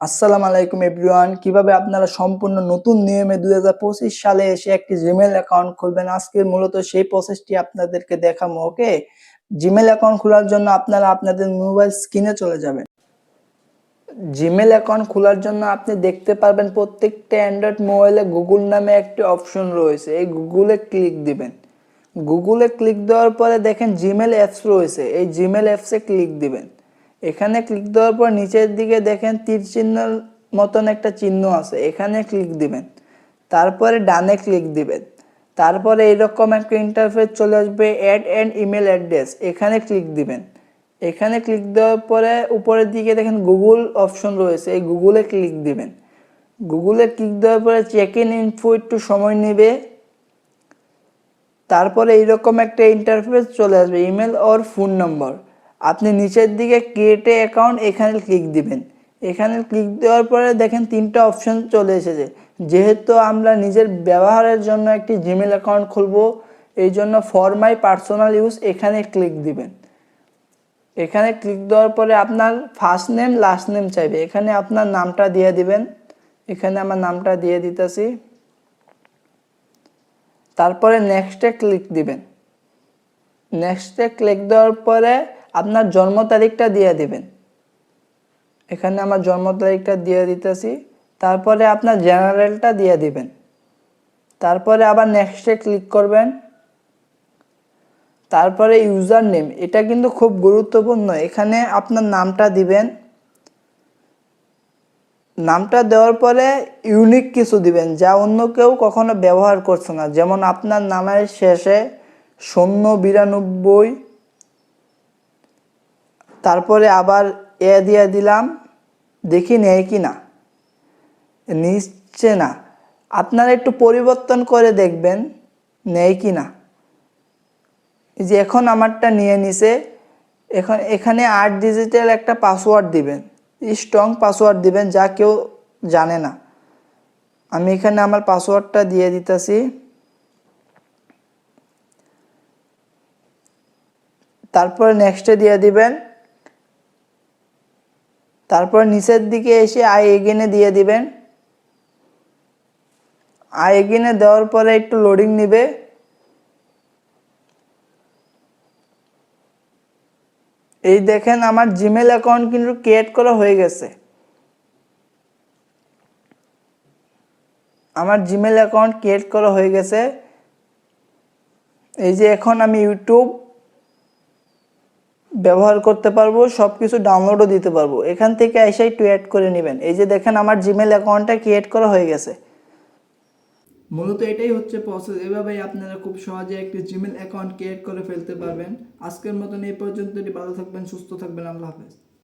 আসসালামু আলাইকুম এভরিওয়ান। কীভাবে আপনারা সম্পূর্ণ নতুন নিয়মে দু হাজার পঁচিশ সালে এসে একটি জিমেল অ্যাকাউন্ট খুলবেন? আজকে মূলত সেই প্রসেসটি আপনাদেরকে দেখাবো, ওকে? জিমেল অ্যাকাউন্ট খোলার জন্য আপনারা আপনাদের মোবাইল স্ক্রিনে চলে যাবেন। জিমেল অ্যাকাউন্ট খোলার জন্য আপনি দেখতে পারবেন প্রত্যেকটা অ্যান্ড্রয়েড মোবাইলে গুগল নামে একটি অপশন রয়েছে। এই গুগলে ক্লিক দিবেন। গুগলে ক্লিক দেওয়ার পরে দেখেন জিমেল অ্যাপস রয়েছে। এই জিমেল অ্যাপসে ক্লিক দিবেন। এখানে ক্লিক দেওয়ার পর নিচের দিকে দেখেন তীর চিহ্ন মতন একটা চিহ্ন আছে। এখানে ক্লিক দিবেন। তারপরে ডানে ক্লিক দিবেন। তারপরে এইরকম একটা ইন্টারফেস চলে আসবে অ্যাড অ্যান্ড ইমেল অ্যাড্রেস এখানে ক্লিক দিবেন। এখানে ক্লিক দেওয়ার পরে উপরের দিকে দেখেন গুগল অপশন রয়েছে। এই গুগলে ক্লিক দিবেন। গুগলে ক্লিক দেওয়ার পরে চেক ইন ইনফো একটু সময় নেবে। তারপরে এইরকম একটা ইন্টারফেস চলে আসবে। ইমেল ওর ফোন নম্বর আপনি নিচের দিকে ক্রিয়েট অ্যাকাউন্ট এখানে ক্লিক দিবেন। এখানে ক্লিক দেওয়ার পরে দেখেন তিনটা অপশন চলে এসেছে। যেহেতু আমরা নিজের ব্যবহারের জন্য একটি জিমেল অ্যাকাউন্ট খুলবো, এই জন্য ফর মাই পার্সোনাল ইউজ এখানে ক্লিক দিবেন। এখানে ক্লিক দেওয়ার পরে আপনার ফার্স্ট নেম লাস্ট নেম চাইবে। এখানে আপনার নামটা দিয়ে দিবেন। এখানে আমার নামটা দিয়ে দিতেছি। তারপরে নেক্সটে ক্লিক দিবেন। নেক্সটে ক্লিক দেওয়ার পরে আপনার জন্ম তারিখটা দিয়ে দেবেন। এখানে আমার জন্ম তারিখটা দিয়ে দিতেছি। তারপরে আপনার জেনারেলটা দিয়ে দিবেন। তারপরে আবার নেক্সটে ক্লিক করবেন। তারপরে ইউজার নেম এটা কিন্তু খুব গুরুত্বপূর্ণ। এখানে আপনার নামটা দিবেন। নামটা দেওয়ার পরে ইউনিক কিছু দিবেন, যা অন্য কেউ কখনো ব্যবহার করছে না। যেমন আপনার নামের শেষে শূন্য বিরানব্বই তারপরে আবার এ দিয়ে দিলাম, দেখি নেয় কি না। নিচ্ছে না। আপনারা একটু পরিবর্তন করে দেখবেন নেয় কি না। যে এখন আমারটা নিয়ে নিছে, এখন এখানে আট ডিজিটাল একটা পাসওয়ার্ড দিবেন, স্ট্রং পাসওয়ার্ড দিবেন, যা কেউ জানে না। আমি এখানে আমার পাসওয়ার্ডটা দিয়ে দিতেছি। তারপরে নেক্সটে দিয়ে দিবেন তারপর নিচের দিকে এসে আই এগেনে দিয়ে দিবেন। আই এগেনে দেওয়ার পরে একটু লোডিং নিবে। এই দেখেন আমার জিমেল অ্যাকাউন্ট কিন্তু ক্রিয়েট করা হয়ে গেছে। আমার জিমেল অ্যাকাউন্ট ক্রিয়েট করা হয়ে গেছে। এই যে এখন আমি ইউটিউব ব্যবহার করতে পারব সব কিছু ডাউনলোডও দিতে পারব। এখান থেকে এসেই টু অ্যাড করে নেবেন। এই যে দেখেন আমার জিমেল অ্যাকাউন্টটা ক্রিয়েট করা হয়ে গেছে। মূলত এটাই হচ্ছে প্রসেস এভাবেই আপনারা খুব সহজে একটি জিমেল অ্যাকাউন্ট ক্রিয়েট করে ফেলতে পারবেন। আজকের মতন এই পর্যন্তই। ভালো থাকবেন, সুস্থ থাকবেন। আল্লাহ হাফেজ।